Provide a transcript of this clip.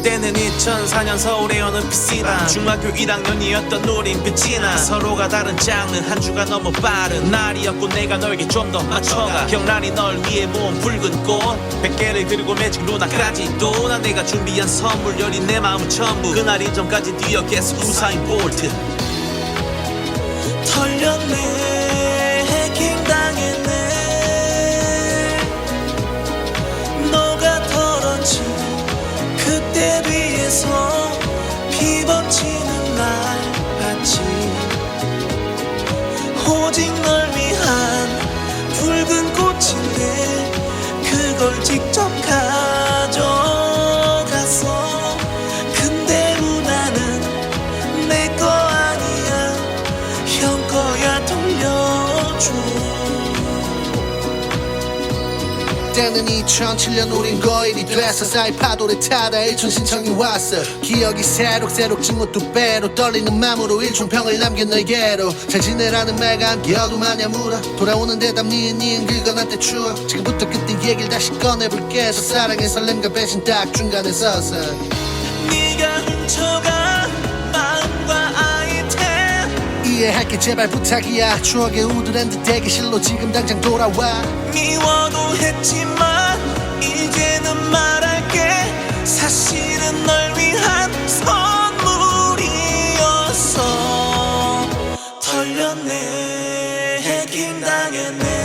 그때는 2004년 서울에 오는 PC방 중학교 1학년이었던 우린 빛이 나. 서로가 다른 장르 한 주가 너무 빠른 날이었고 내가 너에게 좀 더 맞춰가. 기억나니 널 위해 모은 붉은 꽃 100개를 들고 매직 루나까지도 난 내가 준비한 선물 열린 내 마음 전부 그날 이전까지 뛰어 계속 우사인 볼트 그때 비해서 피번치는 날 봤지 때는 2007년 우린 거인이 됐어 사이 파도를 타다 일촌 신청이 왔어. 기억이 새록새록 지못도 빼로 떨리는 맘으로 일총평을 남긴 너에게로 잘 지내라는 말과 함께 어둠 아냐 물어. 돌아오는 대답 니은 니은 긁어 난때 추억. 지금부터 그때 얘기를 다시 꺼내볼게. 서 사랑의 설렘과 배신 딱 중간에 서서. 네가 훔쳐간 이해할게 제발 부탁이야. 추억의 우드랜드 대기실로 지금 당장 돌아와. 미워도 했지만 이제는 말할게. 사실은 널 위한 선물이었어 털렸네. 해킹 당했네.